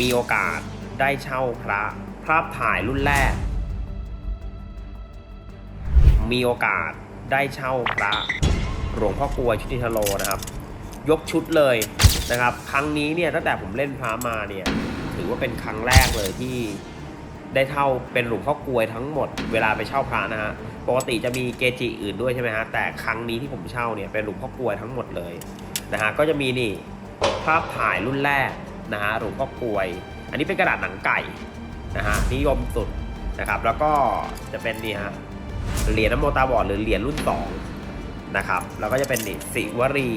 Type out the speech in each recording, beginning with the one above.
มีโอกาสได้เช่าพระภาพถ่ายรุ่นแรก มีโอกาสได้เช่าพระหลวงพ่อกลวยชุติทโลนะครับ ยกชุดเลยนะครับ ครั้งนี้เนี่ยตั้งแต่ผมเล่นพระมาเนี่ยถือว่าเป็นครั้งแรกเลยที่ได้เท่าเป็นหลวงพ่อกลวยทั้งหมดเวลาไปเช่าพระนะฮะปกติจะมีเกจิอื่นด้วยใช่ไหมฮะแต่ครั้งนี้ที่ผมเช่าเนี่ยเป็นหลวงพ่อกลวยทั้งหมดเลยนะฮะก็จะมีนี่ภาพถ่ายรุ่นแรก นะฮะหลวงพ่อกลวย อันนี้เป็นกระดาษหนังไก่นะฮะนิยมสุดนะครับแล้วก็จะเป็นนี่ฮะเหรียญน้ำโมตาบอดหรือเหรียญรุ่นสองนะครับแล้วก็จะเป็นนี่สิวรี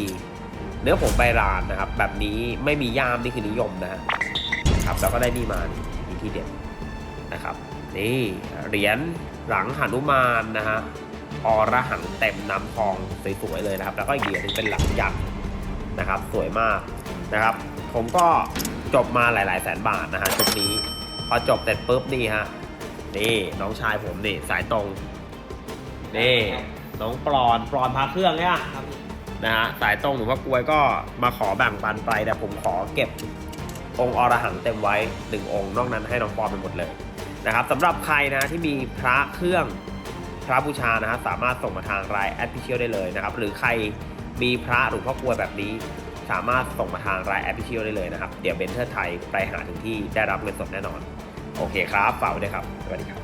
เนื้อผงใบรานนะครับ แบบนี้ไม่มีย่ามนี่คือนิยมนะครับแล้วก็ได้นี่มานี่ที่เด็ดนะครับนี่เหรียญหลังหนุมานนะฮะอระหังเต็มน้ำทองสวยๆเลยนะครับ แล้วก็เหรียญนึงเป็นหลังยักษ์นะครับ สวยมากนะครับ ผมก็จบมาหลาย ๆ แสนบาทนะฮะชุดนี้ พอจบเสร็จปุ๊บนี่ฮะ นี่น้องชายผมนี่สายตรง นี่น้องปลอนปลอนพาเครื่องเนี่ยนะฮะสายตรงหรือว่ากลวยก็มาขอแบ่งปันไปแต่ผมขอเก็บองค์อรหังเต็มไว้หนึ่งองค์ นอกนั้นให้น้องปอนไปหมดเลยนะครับสำหรับใครนะที่มีพระเครื่องพระบูชานะฮะสามารถส่งมาทางไลน์แอดพิเชียลได้เลยนะครับ หรือใครมีพระหรือพ่อกลวยแบบนี้ สามารถส่งมาทางไลน์แอดพิเชลได้เลยนะครับ เดี๋ยวเบนเทอร์ไทยไปหาถึงที่ได้รับเงินสดแน่นอน โอเคครับ ฝากไว้ด้วยครับ สวัสดีครับ